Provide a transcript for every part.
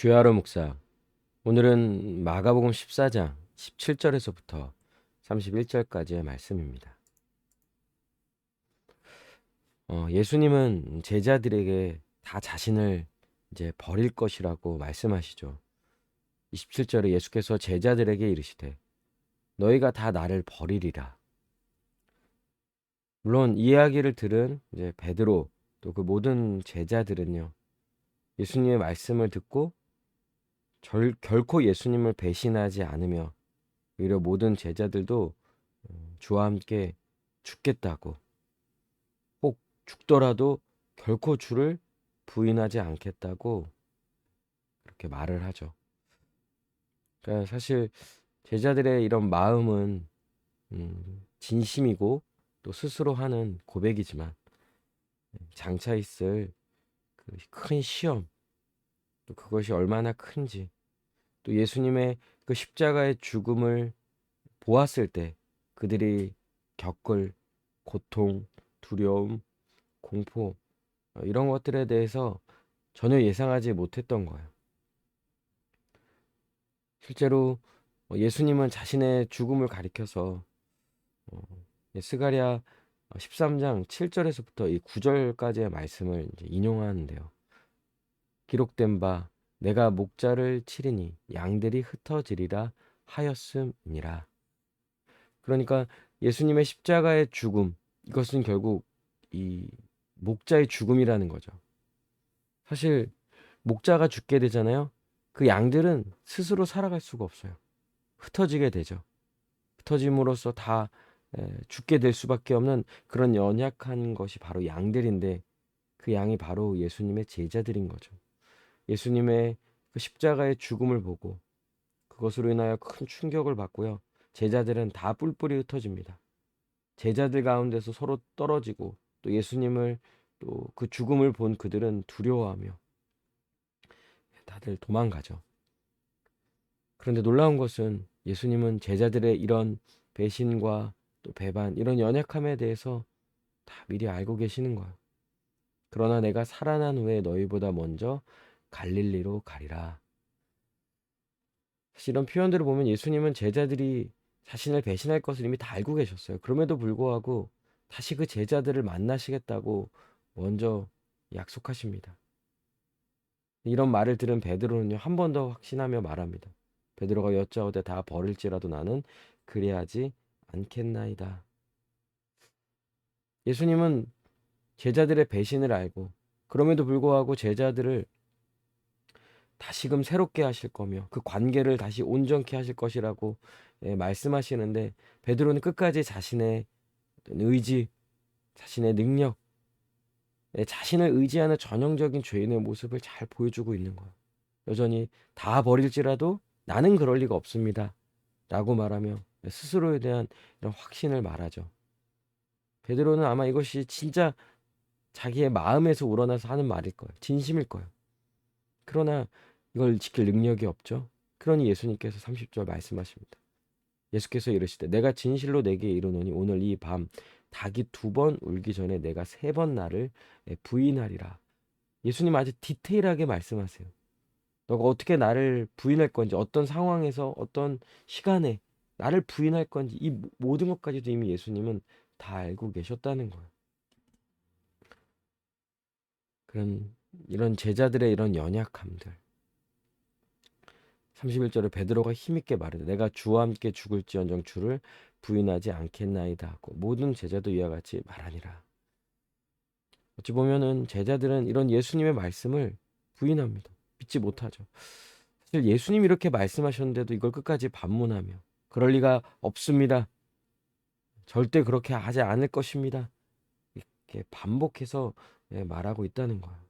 주야로 묵상. 오늘은 마가복음 14장 17절에서부터 31절까지의 말씀입니다. 어, 예수님은 제자들에게 다 자신을 이제 버릴 것이라고 말씀하시죠. 27절에 예수께서 제자들에게 이르시되 너희가 다 나를 버리리라. 물론 이 이야기를 들은 이제 베드로 또 그 모든 제자들은요. 예수님의 말씀을 듣고 절, 결코 예수님을 배신하지 않으며 오히려 모든 제자들도 어, 주와 함께 죽겠다고 혹 죽더라도 결코 주를 부인하지 않겠다고 그렇게 말을 하죠. 그러니까 사실 제자들의 이런 마음은 음, 진심이고 또 스스로 하는 고백이지만 장차 있을 그 큰 시험 또 그것이 얼마나 큰지 또 예수님의 그 십자가의 죽음을 보았을 때 그들이 겪을 고통, 두려움, 공포 어, 이런 것들에 대해서 전혀 예상하지 못했던 거예요. 실제로 어, 예수님은 자신의 죽음을 가리켜서 어, 스가랴 13장 7절에서부터 이 9절까지의 말씀을 인용하는데요. 기록된 바 내가 목자를 치리니 양들이 흩어지리라 하였음이니라. 그러니까 예수님의 십자가의 죽음 이것은 결국 이 목자의 죽음이라는 거죠. 사실 목자가 죽게 되잖아요. 그 양들은 스스로 살아갈 수가 없어요. 흩어지게 되죠. 흩어짐으로써 다 죽게 될 수밖에 없는 그런 연약한 것이 바로 양들인데 그 양이 바로 예수님의 제자들인 거죠. 예수님의 그 십자가의 죽음을 보고 그것으로 인하여 큰 충격을 받고요. 제자들은 다 뿔뿔이 흩어집니다. 제자들 가운데서 서로 떨어지고 또 예수님을 또 그 죽음을 본 그들은 두려워하며 다들 도망가죠. 그런데 놀라운 것은 예수님은 제자들의 이런 배신과 또 배반, 이런 연약함에 대해서 다 미리 알고 계시는 거예요. 그러나 내가 살아난 후에 너희보다 먼저 갈릴리로 가리라. 사실 이런 표현들을 보면 예수님은 제자들이 자신을 배신할 것을 이미 다 알고 계셨어요. 그럼에도 불구하고 다시 그 제자들을 만나시겠다고 먼저 약속하십니다. 이런 말을 들은 베드로는요 한 번 더 확신하며 말합니다. 베드로가 여짜오되 다 버릴지라도 나는 그래야지 않겠나이다. 예수님은 제자들의 배신을 알고 그럼에도 불구하고 제자들을 다시금 새롭게 하실 거며 그 관계를 다시 온전케 하실 것이라고 예, 말씀하시는데 베드로는 끝까지 자신의 의지, 자신의 능력, 예, 자신을 의지하는 전형적인 죄인의 모습을 잘 보여주고 있는 거예요. 여전히 다 버릴지라도 나는 그럴 리가 없습니다. 라고 말하며 스스로에 대한 이런 확신을 말하죠. 베드로는 아마 이것이 진짜 자기의 마음에서 우러나서 하는 말일 거예요. 진심일 거예요. 그러나 이걸 지킬 능력이 없죠. 그러니 예수님께서 30절 말씀하십니다. 예수께서 이르시되 내가 진실로 내게 이르노니 오늘 이 밤 닭이 두 번 울기 전에 내가 세 번 나를 부인하리라. 예수님 아주 디테일하게 말씀하세요. 너가 어떻게 나를 부인할 건지 어떤 상황에서 어떤 시간에 나를 부인할 건지 이 모든 것까지도 이미 예수님은 다 알고 계셨다는 거예요. 그런 이런 제자들의 이런 연약함들 31절에 베드로가 힘있게 말해 내가 주와 함께 죽을지언정 주를 부인하지 않겠나이다 하고 모든 제자도 이와 같이 말하니라. 어찌 보면은 제자들은 이런 예수님의 말씀을 부인합니다. 믿지 못하죠. 사실 예수님 이렇게 말씀하셨는데도 이걸 끝까지 반문하며 그럴 리가 없습니다. 절대 그렇게 하지 않을 것입니다. 이렇게 반복해서 예, 말하고 있다는 거예요.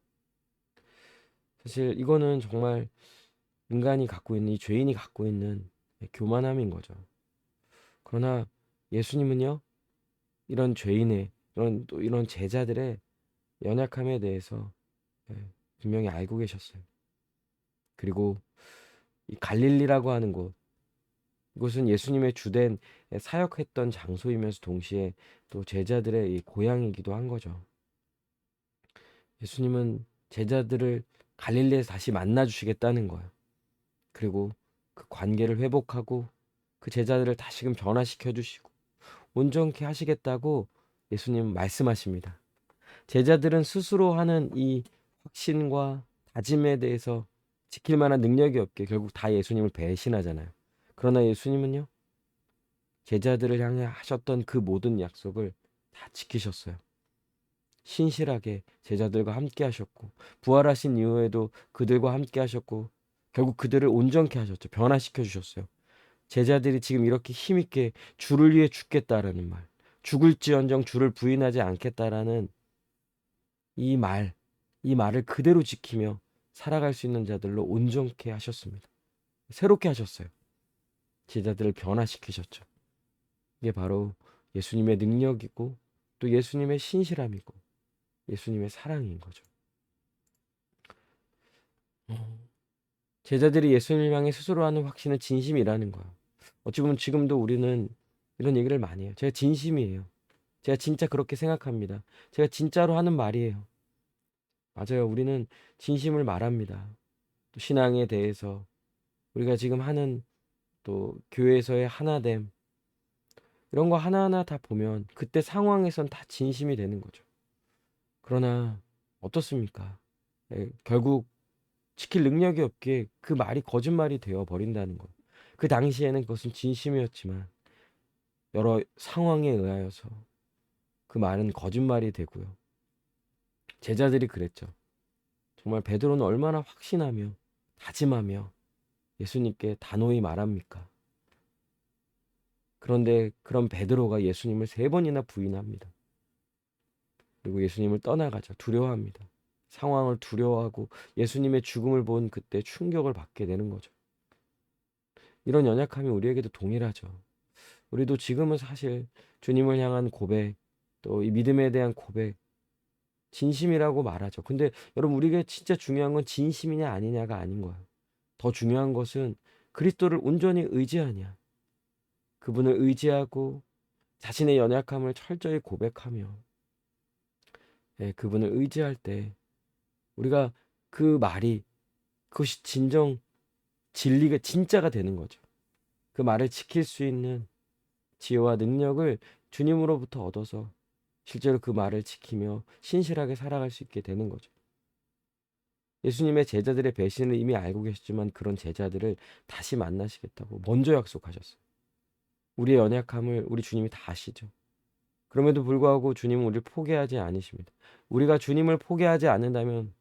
사실 이거는 정말 인간이 갖고 있는 이 죄인이 갖고 있는 교만함인 거죠. 그러나 예수님은요 이런 죄인의 이런 또 이런 제자들의 연약함에 대해서 예, 분명히 알고 계셨어요. 그리고 이 갈릴리라고 하는 곳 이곳은 예수님의 주된 사역했던 장소이면서 동시에 또 제자들의 고향이기도 한 거죠. 예수님은 제자들을 갈릴리에서 다시 만나 주시겠다는 거예요. 그리고 그 관계를 회복하고 그 제자들을 다시금 변화시켜 주시고 온전케 하시겠다고 예수님 말씀하십니다. 제자들은 스스로 하는 이 확신과 다짐에 대해서 지킬 만한 능력이 없게 결국 다 예수님을 배신하잖아요. 그러나 예수님은요. 제자들을 향해 하셨던 그 모든 약속을 다 지키셨어요. 신실하게 제자들과 함께 하셨고 부활하신 이후에도 그들과 함께 하셨고 결국 그들을 온전케 하셨죠. 변화시켜 주셨어요. 제자들이 지금 이렇게 힘있게 주를 위해 죽겠다라는 말, 죽을지언정 주를 부인하지 않겠다라는 이 말, 이 말을 그대로 지키며 살아갈 수 있는 자들로 온전케 하셨습니다. 새롭게 하셨어요. 제자들을 변화시키셨죠. 이게 바로 예수님의 능력이고 또 예수님의 신실함이고 예수님의 사랑인 거죠. 제자들이 예수님을 향해 스스로 하는 확신은 진심이라는 거예요. 어찌 보면 지금도 우리는 이런 얘기를 많이 해요. 제가 진심이에요. 제가 진짜 그렇게 생각합니다. 제가 진짜로 하는 말이에요. 맞아요. 우리는 진심을 말합니다. 또 신앙에 대해서 우리가 지금 하는 또 교회에서의 하나됨 이런 거 하나하나 다 보면 그때 상황에선 다 진심이 되는 거죠. 그러나 어떻습니까? 예, 결국 지킬 능력이 없기에 그 말이 거짓말이 되어 버린다는 거. 그 당시에는 그것은 진심이었지만 여러 상황에 의하여서 그 말은 거짓말이 되고요. 제자들이 그랬죠. 정말 베드로는 얼마나 확신하며 다짐하며 예수님께 단호히 말합니까? 그런데 그런 베드로가 예수님을 세 번이나 부인합니다. 그리고 예수님을 떠나가죠. 두려워합니다. 상황을 두려워하고 예수님의 죽음을 본 그때 충격을 받게 되는 거죠. 이런 연약함이 우리에게도 동일하죠. 우리도 지금은 사실 주님을 향한 고백, 또 이 믿음에 대한 고백, 진심이라고 말하죠. 근데 여러분 우리에게 진짜 중요한 건 진심이냐 아니냐가 아닌 거예요. 더 중요한 것은 그리스도를 온전히 의지하냐. 그분을 의지하고 자신의 연약함을 철저히 고백하며 예, 그분을 의지할 때 우리가 그 말이 그것이 진정 진리가 진짜가 되는 거죠. 그 말을 지킬 수 있는 지혜와 능력을 주님으로부터 얻어서 실제로 그 말을 지키며 신실하게 살아갈 수 있게 되는 거죠. 예수님의 제자들의 배신을 이미 알고 계셨지만 그런 제자들을 다시 만나시겠다고 먼저 약속하셨어요. 우리의 연약함을 우리 주님이 다 아시죠. 그럼에도 불구하고 주님은 우리를 포기하지 않으십니다. 우리가 주님을 포기하지 않는다면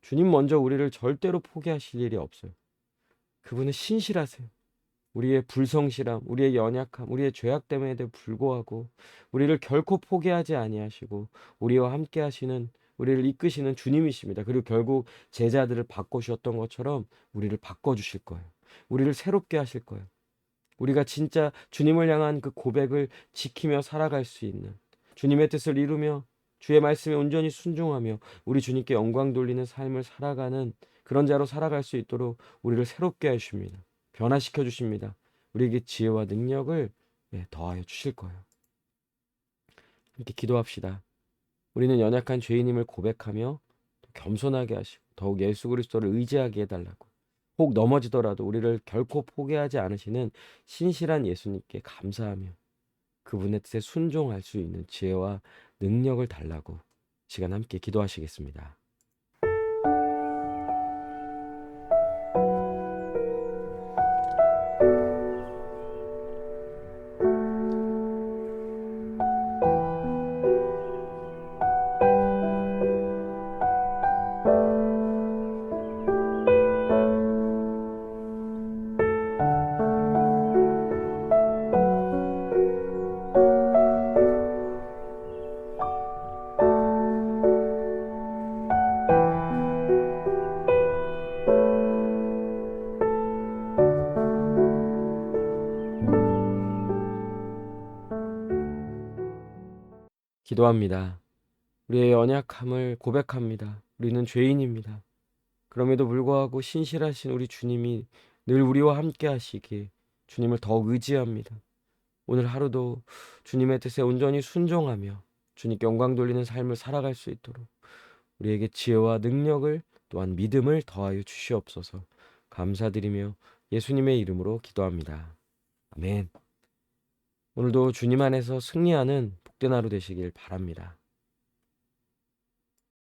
주님 먼저 우리를 절대로 포기하실 일이 없어요. 그분은 신실하세요. 우리의 불성실함, 우리의 연약함, 우리의 죄악 때문에도 불구하고 우리를 결코 포기하지 아니하시고 우리와 함께 하시는 우리를 이끄시는 주님이십니다. 그리고 결국 제자들을 바꿔주셨던 것처럼 우리를 바꿔주실 거예요. 우리를 새롭게 하실 거예요. 우리가 진짜 주님을 향한 그 고백을 지키며 살아갈 수 있는 주님의 뜻을 이루며 주의 말씀에 온전히 순종하며 우리 주님께 영광 돌리는 삶을 살아가는 그런 자로 살아갈 수 있도록 우리를 새롭게 하십니다. 변화시켜 주십니다. 우리에게 지혜와 능력을 예, 더하여 주실 거예요. 함께 기도합시다. 우리는 연약한 죄인임을 고백하며 겸손하게 하시고 더욱 예수 그리스도를 의지하게 해달라고 혹 넘어지더라도 우리를 결코 포기하지 않으시는 신실한 예수님께 감사하며 그분의 뜻에 순종할 수 있는 지혜와 능력을 달라고 시간 함께 기도하시겠습니다. 기도합니다. 우리의 연약함을 고백합니다. 우리는 죄인입니다. 그럼에도 불구하고 신실하신 우리 주님이 늘 우리와 함께 하시기에 주님을 더욱 의지합니다. 오늘 하루도 주님의 뜻에 온전히 순종하며 주님께 영광 돌리는 삶을 살아갈 수 있도록 우리에게 지혜와 능력을 또한 믿음을 더하여 주시옵소서 감사드리며 예수님의 이름으로 기도합니다. 아멘. 오늘도 주님 안에서 승리하는 복된 하루 되시길 바랍니다.